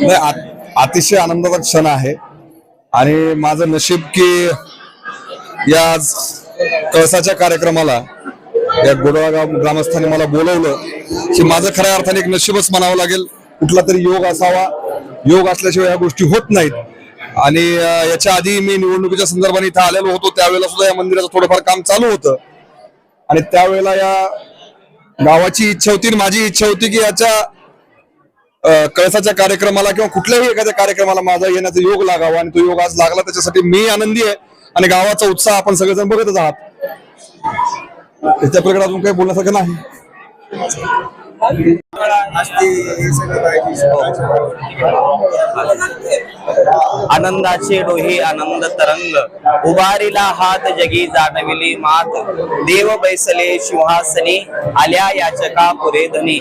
नाही अतिशय आनंदाचा क्षण आहे. आणि माझं नशीब की या कळसाच्या कार्यक्रमाला या गोडवा गाव ग्रामस्थांनी मला बोलवलं की माझं खऱ्या अर्थाने एक नशीबच म्हणावं लागेल. कुठला तरी योग असावा. योग असल्याशिवाय या गोष्टी होत नाहीत. आणि याच्या आधी मी निवडणुकीच्या संदर्भाने इथं आलेलो होतो. त्यावेळेला सुद्धा या मंदिराचं थोडंफार काम चालू होतं. आणि त्यावेळेला या गावाची इच्छा होती आणि माझी इच्छा होती की याच्या कळसाच्या कार्यक्रमाला किंवा कुठल्याही एखाद्या कार्यक्रमाला माझा येण्याचा योग लागावा आणि तो योग आज लागला त्याच्यासाठी मी आनंदी आहे आणि गावाचा उत्साह आपण सगळेजण बघतच आहात. त्याच्या प्रकारे अजून काही बोलण्यासारखं नाही. आनंदाचे डोहे आनंद तरंग. उभारीला हात जगी जाणविली मात. देव बैसले सिंहासनी आल्या याचका पुरे धनी.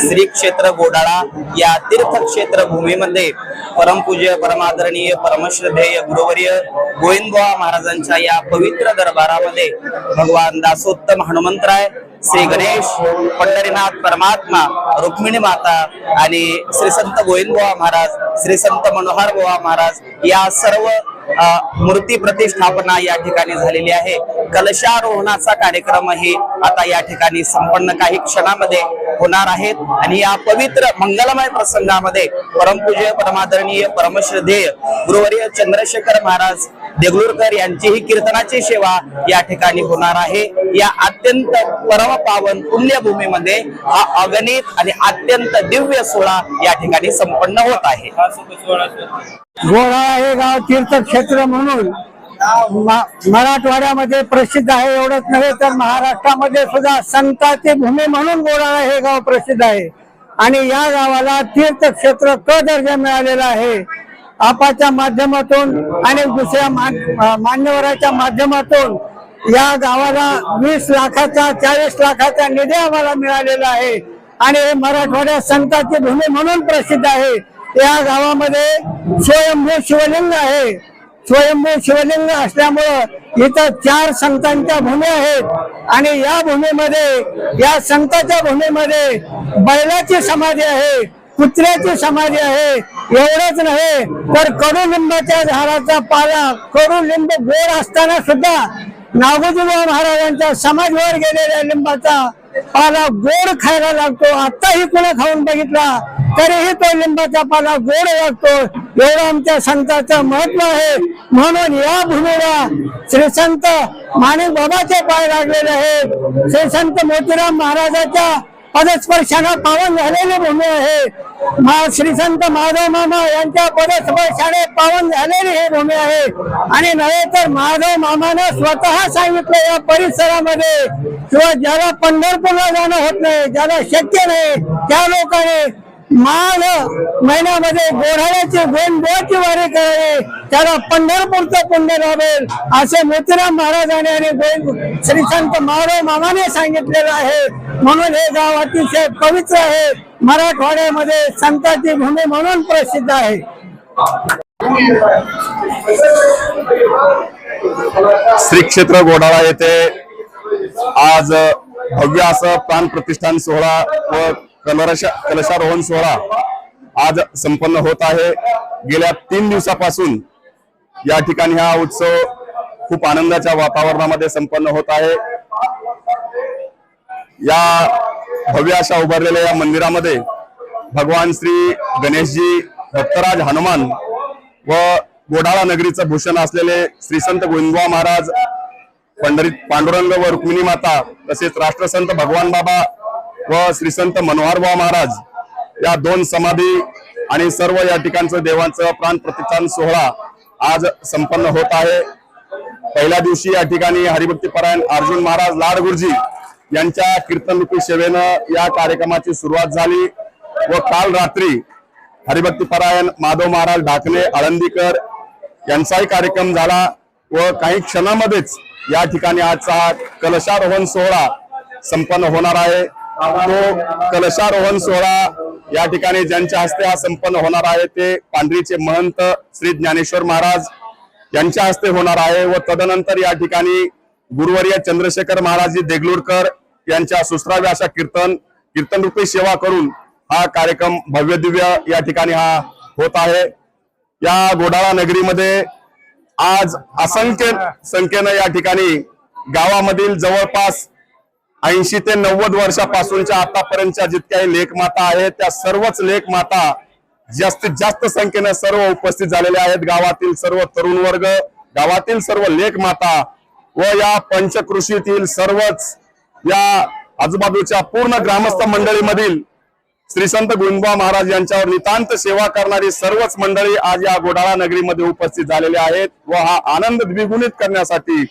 श्री क्षेत्र गोडाळा या तीर्थक्षेत्र भूमीमध्ये परमपूज्य परमादरणीय परमश्रद्धेय गुरुवर्य गोविंदबुवा महाराजांच्या या पवित्र दरबारामध्ये भगवान दासोत्तम हनुमंतराय श्री गणेश पंढरीनाथ परमात्मा रुक्मिणी माता आणि श्री संत गोविंदबुवा महाराज श्री संत मनोहर बुवा महाराज या सर्व मूर्ती प्रतिष्ठापना या ठिकाणी झालेली आहे. कलशारोहणाचा कार्यक्रमही आता या ठिकाणी संपन्न काही क्षणामध्ये होणार आहेत आणि या पवित्र मंगलमय प्रसंगामध्ये परमपूज्य परमादरणीय परमश्रद्धेय गुरुवर्य चंद्रशेखर महाराज देगलूरकर यांचीही कीर्तनाची सेवा या ठिकाणी होणार आहे. या अत्यंत परम पावन पुण्यभूमीमध्ये हा अगणित आणि अत्यंत दिव्य सोहळा या ठिकाणी संपन्न होत आहे. गोळा हे गाव तीर्थक्षेत्र म्हणून मराठवाड्यामध्ये प्रसिद्ध आहे. एवढंच नव्हे तर महाराष्ट्रामध्ये सुद्धा संताची भूमी म्हणून गोळाळा हे गाव प्रसिद्ध आहे. आणि या गावाला तीर्थक्षेत्र क दर्जा मिळालेला आहे. आपाच्या माध्यमातून आणि दुसऱ्या मान- मान्यवराच्या माध्यमातून या गावाला वीस लाखाचा चाळीस लाखाचा निधी आम्हाला मिळालेला आहे. आणि हे मराठवाड्यात संताची भूमी म्हणून प्रसिद्ध आहे. या गावामध्ये स्वयंभू शिवलिंग आहे. स्वयंभू शिवलिंग असल्यामुळं इथं चार संतांच्या भूमी आहेत. आणि या भूमीमध्ये या संतांच्या भूमीमध्ये बैलाची समाधी आहे कुत्र्याची समाधी आहे. एवढंच नव्हे तर कडुलिंबाच्या झाडाचा पाला कडुलिंब गोड असताना सुद्धा नागोजीबा महाराजांच्या समाजवर गेलेल्या लिंबाचा पाला गोड खायला लागतो. आताही कुणा खाऊन बघितला तरीही तो लिंबाचा पाला गोड लागतो. एवढं आमच्या संताचं महत्त्व आहे. म्हणून या भूमीला श्री संत माणिक बाबाचे पाय लागलेले आहेत. श्री संत मोतीराम महाराजाच्या पदस्पर्शानं पावन झालेली भूमी आहे. मा श्री संत माधव मामा यांच्या पदस्पर्शाने पावन झालेली ही भूमी आहे. आणि नव्हे तर माधव मामानं स्वतः सांगितलं या परिसरामध्ये किंवा ज्याला पंढरपूरला जाणं होत नाही ज्याला शक्य नाही त्या लोकांनी माघ महिन्यामध्ये गोढाळ्याची गोंडोची वारी करावी. त्याला पंढरपूरचं पुण्य लाभेल असे मोतीराम महाराजांनी आणि गोविंद श्री संत माधव मामाने सांगितलेलं आहे. म्हणून हे गाव अतिशय पवित्र आहे. मराठवाड्यामध्ये संतांची भूमी म्हणून प्रसिद्ध आहे. श्री क्षेत्र गोढाळा येथे आज भव्य असं प्राण प्रतिष्ठान सोहळा व कलरश कलशारोहण सोहळा आज संपन्न होत आहे. गेल्या तीन दिवसापासून या ठिकाणी हा उत्सव खूप आनंदाच्या वातावरणामध्ये संपन्न होत आहे. या भव्य अशा उभारलेल्या या मंदिरामध्ये भगवान श्री गणेशजी भक्तराज हनुमान व गोडाळा नगरीचं भूषण असलेले श्री संत गोविंदवा महाराज पंढरीत पांडुरंग व रुक्मिणी माता तसेच राष्ट्रसंत भगवान बाबा व श्री संत मनोहरबुवा महाराज या दोन समाधी आणि सर्व या ठिकाणचं देवांचं प्राण प्रतिष्ठान सोहळा आज संपन्न होत आहे. पहिल्या दिवशी या ठिकाणी हरिभक्तीपरायण अर्जुन महाराज लाड गुरुजी यांच्या कीर्तनरूपी सेवेनं या कार्यक्रमाची सुरुवात झाली व काल रात्री हरिभक्तीपरायण माधव महाराज ढाकणे आळंदीकर यांचाही कार्यक्रम झाला व काही क्षणामध्येच या ठिकाणी आजचा कलशारोहण सोहळा संपन्न होणार आहे. तो कलशारोहण सोहळा या ठिकाणी ज्यांच्या हस्ते हा संपन्न होणार आहे ते पांढरीचे महंत श्री ज्ञानेश्वर महाराज यांच्या हस्ते होणार आहे व तदनंतर या ठिकाणी गुरुवर्य चंद्रशेखर महाराजजी देगलूरकर यांच्या सुस्राव्या अशा कीर्तन कीर्तन रूपी सेवा करून हा कार्यक्रम भव्य दिव्य या ठिकाणी हा होत आहे. या गोडाळा नगरीमध्ये आज असंख्य संख्येनं या ठिकाणी गावामधील जवळपास ऐंशी ते नव्वद वर्षापासूनच्या आतापर्यंतच्या जितक्याही लेखमाता आहेत त्या सर्वच लेखमाता जास्तीत जास्त संख्येनं सर्व उपस्थित झालेल्या आहेत. गावातील सर्व तरुण वर्ग गावातील सर्व लेखमाता व या पंचकृषीतील सर्वच या आजूबाजूच्या पूर्ण ग्रामस्थ मंडळीमधील श्री संत गोविंदबा महाराज यांच्यावर नितांत सेवा करणारी सर्वच मंडळी आज या गोडाळा नगरीमध्ये उपस्थित झालेले आहेत व हा आनंद द्विगुणित करण्यासाठी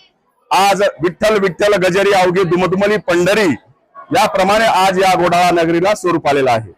आज विठ्ठल विठ्ठल गजरी अवघी दुमदुमली पंढरी याप्रमाणे आज या गोडाळा नगरीला स्वरूप आलेला आहे.